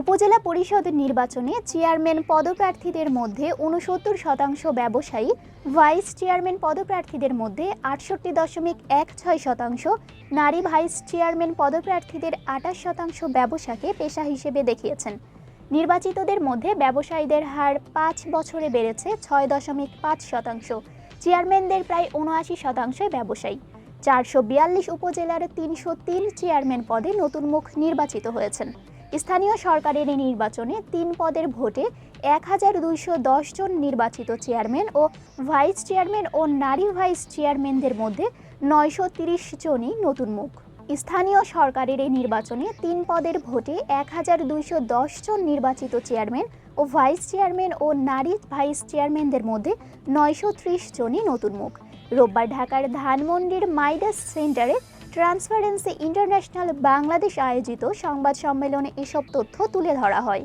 উপজেলা পরিষদ নির্বাচনে চেয়ারম্যান পদপ্রার্থীদের মধ্যে উনসত্তর শতাংশ ব্যবসায়ী, ভাইস চেয়ারম্যান পদপ্রার্থীদের মধ্যে আটষট্টি দশমিক এক ছয় শতাংশ, নারী ভাইস চেয়ারম্যান পদপ্রার্থীদের আঠাশ শতাংশ ব্যবসাকে পেশা হিসেবে দেখিয়েছেন। নির্বাচিতদের মধ্যে ব্যবসায়ীদের হার পাঁচ বছরে বেড়েছে ছয় দশমিক পাঁচ শতাংশ, চেয়ারম্যানদের প্রায় উনআশি শতাংশই ব্যবসায়ী। চারশো বিয়াল্লিশ উপজেলার তিনশো তিন চেয়ারম্যান পদে নতুন মুখ নির্বাচিত হয়েছেন। স্থানীয় সরকারের এই নির্বাচনে তিন পদের ভোটে এক হাজার দুইশো দশ জন নির্বাচিত চেয়ারম্যান ও ভাইস চেয়ারম্যান ও নারী ভাইস চেয়ারম্যানদের মধ্যে নয়শো তিরিশ জনই নতুন মুখ। স্থানীয় সরকারের এই নির্বাচনে তিন পদের ভোটে এক হাজার দুইশো দশ জন নির্বাচিত চেয়ারম্যান ও ভাইস চেয়ারম্যান ও নারী ভাইস চেয়ারম্যানদের মধ্যে নয়শো ত্রিশ জনই নতুন মুখ। রোববার ঢাকার ধানমন্ডির মাইডাস সেন্টারে ট্রান্সপারেন্সি ইন্টারন্যাশনাল বাংলাদেশ আয়োজিত সংবাদ সম্মেলনে এসব তথ্য তুলে ধরা হয়।